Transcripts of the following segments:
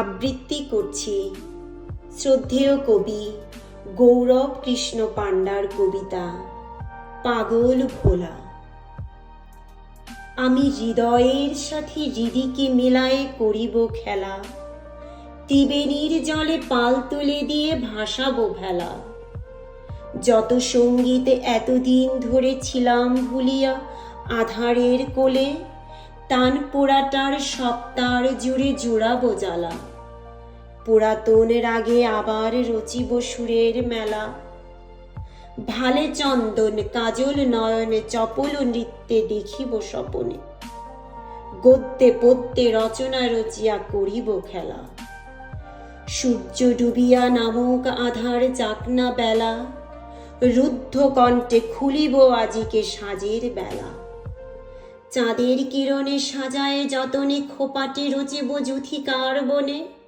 আবৃত্তি করছি। শ্রদ্ধেয় কবি গৌরব কৃষ্ণ পাণ্ডার কবিতা, পাগল ভোলা। আমি হৃদয়ের সাথে হৃদিকে মেলায় করিব খেলা, ত্রিবেণীর জলে পাল তুলে দিয়ে ভাসাবো ভেলা। যত সংগীত এতদিন ধরে ছিলাম ভুলিয়া আধারের কোলে টান পোড়াটার সপ্তার জুড়ে জোড়াবো জ্বালা। পুরাতন রাগে আবার রচিব সুরের মেলা। ভালে চন্দন, কাজল নয়নে, চপল নৃত্যে দেখিব স্বপনে। গদ্যে পদ্যে রচনা রচিয়া করিব খেলা। সূর্য ডুবিয়া নামক আধার চাকনা বেলা। রুদ্ধ কণ্ঠে খুলিব আজিকে সাজের বেলা। চাঁদের কিরণে সাজায় যতনে, খোপাটে রচিব জুথিকার বনে।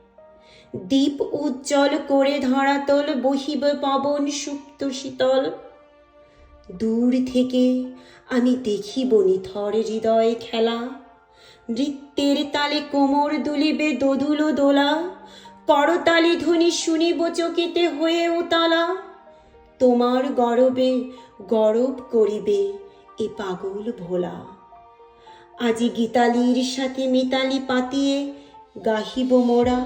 দীপ উজ্জ্বল করে ধরাতল বহিব পবন সুপ্ত শীতল। দূর থেকে আমি দেখিব নিথর হৃদয়ে খেলা। নৃত্যের তালে কোমর দুলিবে দোদুলো দোলা। করতালি ধ্বনি শুনিব চকিতে হয়ে উতালা তোমার গরবে গরব করিবে এ পাগল ভোলা। আজি গীতালির সাথে মিতালি পাতিয়ে গাহিব মোরা।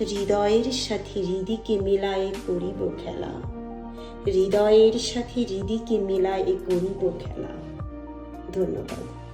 হৃদয়ের সাথে হৃদিকে মিলায়ে করিব খেলা। হৃদয়ের সাথে হৃদিকে মিলায়ে করিব খেলা। ধন্যবাদ।